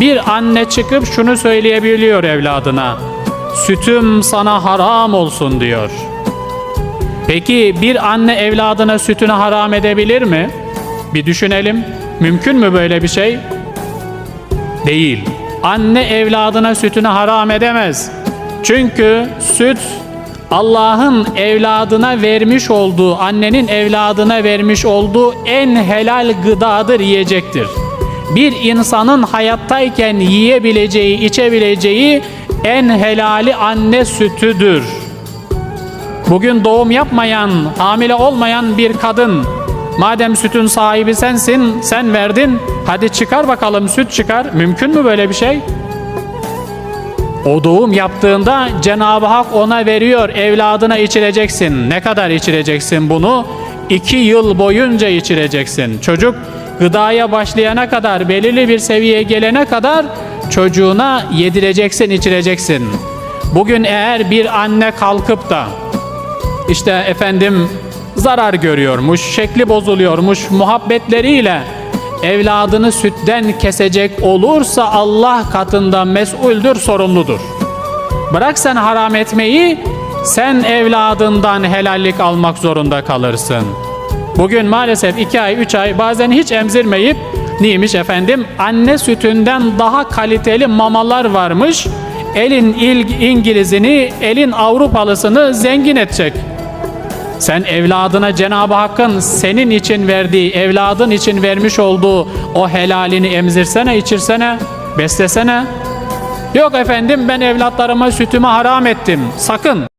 Bir anne çıkıp şunu söyleyebiliyor evladına. Sütüm sana haram olsun diyor. Peki bir anne evladına sütünü haram edebilir mi? Bir düşünelim. Mümkün mü böyle bir şey? Değil. Anne evladına sütünü haram edemez. Çünkü süt Allah'ın evladına vermiş olduğu, annenin evladına vermiş olduğu en helal gıdadır, yiyecektir. Bir insanın hayattayken yiyebileceği, içebileceği en helali anne sütüdür. Bugün doğum yapmayan, hamile olmayan bir kadın, madem sütün sahibi sensin, sen verdin, hadi çıkar bakalım süt çıkar. Mümkün mü böyle bir şey? O doğum yaptığında Cenab-ı Hak ona veriyor, evladına içireceksin. Ne kadar içireceksin bunu? İki yıl boyunca içireceksin. Çocuk gıdaya başlayana kadar, belirli bir seviyeye gelene kadar çocuğuna yedireceksin, içireceksin. Bugün eğer bir anne kalkıp da işte efendim zarar görüyormuş, şekli bozuluyormuş, muhabbetleriyle evladını sütten kesecek olursa Allah katında mesuldür, sorumludur. Bırak sen haram etmeyi, sen evladından helallik almak zorunda kalırsın. Bugün maalesef iki ay, üç ay bazen hiç emzirmeyip neymiş efendim anne sütünden daha kaliteli mamalar varmış. Elin il- İngilizini, elin Avrupalısını zengin edecek. Sen evladına Cenab-ı Hakk'ın senin için verdiği, evladın için vermiş olduğu o helalini emzirsene, içirsene, beslesene. Yok efendim ben evlatlarıma sütümü haram ettim. Sakın.